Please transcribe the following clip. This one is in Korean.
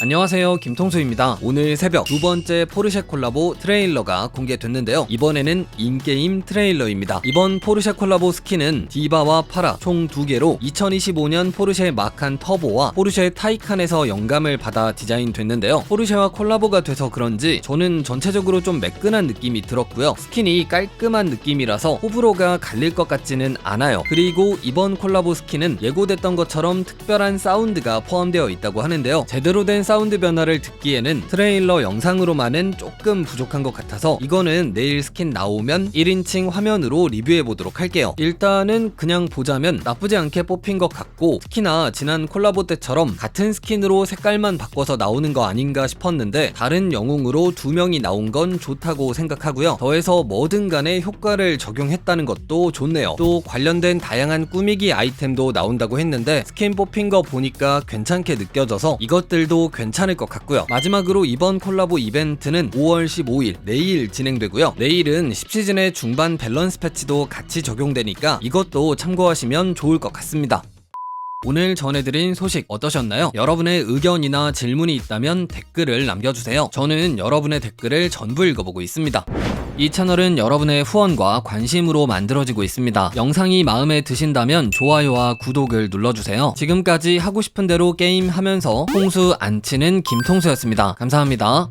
안녕하세요. 김통수입니다. 오늘 새벽 두 번째 포르쉐 콜라보 트레일러가 공개됐는데요. 이번에는 인게임 트레일러입니다. 이번 포르쉐 콜라보 스킨은 디바와 파라 총 두 개로 2025년 포르쉐 마칸 터보와 포르쉐 타이칸에서 영감을 받아 디자인됐는데요. 포르쉐와 콜라보가 돼서 그런지 저는 전체적으로 좀 매끈한 느낌이 들었고요. 스킨이 깔끔한 느낌이라서 호불호가 갈릴 것 같지는 않아요. 그리고 이번 콜라보 스킨은 예고됐던 것처럼 특별한 사운드가 포함되어 있다고 하는데요. 제대로 된 사운드 변화를 듣기에는 트레일러 영상으로만은 조금 부족한 것 같아서 이거는 내일 스킨 나오면 1인칭 화면으로 리뷰해 보도록 할게요. 일단은 그냥 보자면 나쁘지 않게 뽑힌 것 같고 특히나 지난 콜라보 때처럼 같은 스킨으로 색깔만 바꿔서 나오는 거 아닌가 싶었는데 다른 영웅으로 두 명이 나온 건 좋다고 생각하고요. 더해서 뭐든 간에 효과를 적용했다는 것도 좋네요. 또 관련된 다양한 꾸미기 아이템도 나온다고 했는데 스킨 뽑힌 거 보니까 괜찮게 느껴져서 이것들도 괜찮을 것 같고요. 마지막으로 이번 콜라보 이벤트는 5월 15일 내일 진행되고요. 내일은 10시즌의 중반 밸런스 패치도 같이 적용되니까 이것도 참고하시면 좋을 것 같습니다. 오늘 전해드린 소식 어떠셨나요? 여러분의 의견이나 질문이 있다면 댓글을 남겨주세요. 저는 여러분의 댓글을 전부 읽어보고 있습니다. 이 채널은 여러분의 후원과 관심으로 만들어지고 있습니다. 영상이 마음에 드신다면 좋아요와 구독을 눌러주세요. 지금까지 하고 싶은 대로 게임 하면서 통수 안 치는 김통수였습니다. 감사합니다.